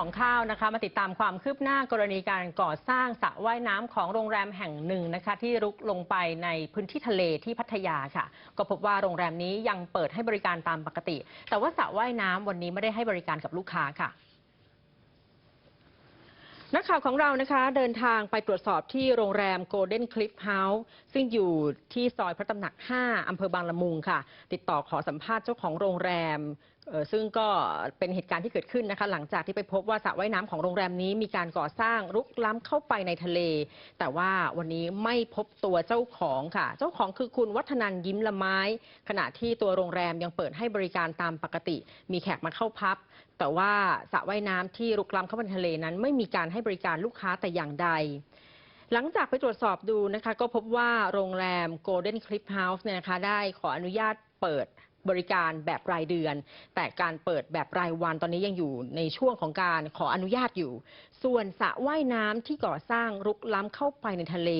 ของข้าวนะคะมาติดตามความคืบหน้ากรณีการก่อสร้างสระว่ายน้ำของโรงแรมแห่งหนึ่งนะคะ ที่รุกลงไปในพื้นที่ทะเลที่พัทยาค่ะ ก็พบว่าโรงแรมนี้ยังเปิดให้บริการตามปกติ แต่ว่าสระว่ายน้ำวันนี้ไม่ได้ให้บริการกับลูกค้าค่ะ นักข่าวของเรานะคะเดินทางไปตรวจสอบที่โรงแรม Golden Cliff House ซึ่งอยู่ที่ซอยพระตำหนัก 5 อำเภอบางละมุงค่ะ ติดต่อขอสัมภาษณ์เจ้าของโรงแรม ซึ่งก็เป็นเหตุการณ์ที่เกิดขึ้นนะคะ หลังจากที่ไปพบว่าสระว่ายน้ำของโรงแรมนี้มีการก่อสร้างรุกล้ำเข้าไปในทะเล แต่ว่าวันนี้ไม่พบตัวเจ้าของค่ะ เจ้าของคือคุณวัฒนันยิ้มละไม้ ขณะที่ตัวโรงแรมยังเปิดให้บริการตามปกติ มีแขกมาเข้าพักแต่ว่าสระว่ายน้ำที่รุกล้ำเข้าไปในทะเลนั้น ไม่มีการให้บริการลูกค้าแต่อย่างใด หลังจากไปตรวจสอบดูนะคะ ก็พบว่าโรงแรม Golden Cliff House เนี่ยนะคะได้ขออนุญาตเปิด บริการแบบรายเดือน แต่การเปิดแบบรายวันตอนนี้ยังอยู่ในช่วงของการขออนุญาตอยู่ ส่วนสระว่ายน้ำที่ก่อสร้างรุกล้ำเข้าไปในทะเล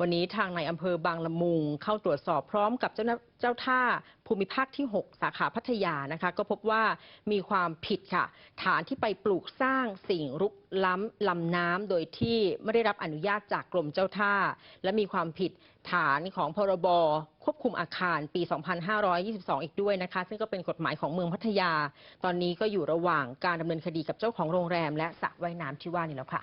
วันนี้ทางในอำเภอบางละมุง เข้าตรวจสอบพร้อมกับเจ้าหน้าเจ้าท่าภูมิภาคที่ 6 สาขาพัทยานะคะ ก็พบว่ามีความผิดค่ะ ฐานที่ไปปลูกสร้างสิ่งรุกล้ำลำน้ำโดยที่ไม่ได้รับอนุญาตจากกรมเจ้าท่า และมีความผิดฐานของพรบ ควบคุมอาคารปี 2522 อีกด้วยนะคะ ซึ่งก็เป็นกฎหมายของเมืองพัทยา ตอนนี้ก็อยู่ระหว่างการดำเนินคดีกับเจ้าของโรงแรม และสระว่ายน้ำที่ว่านี้แล้วค่ะ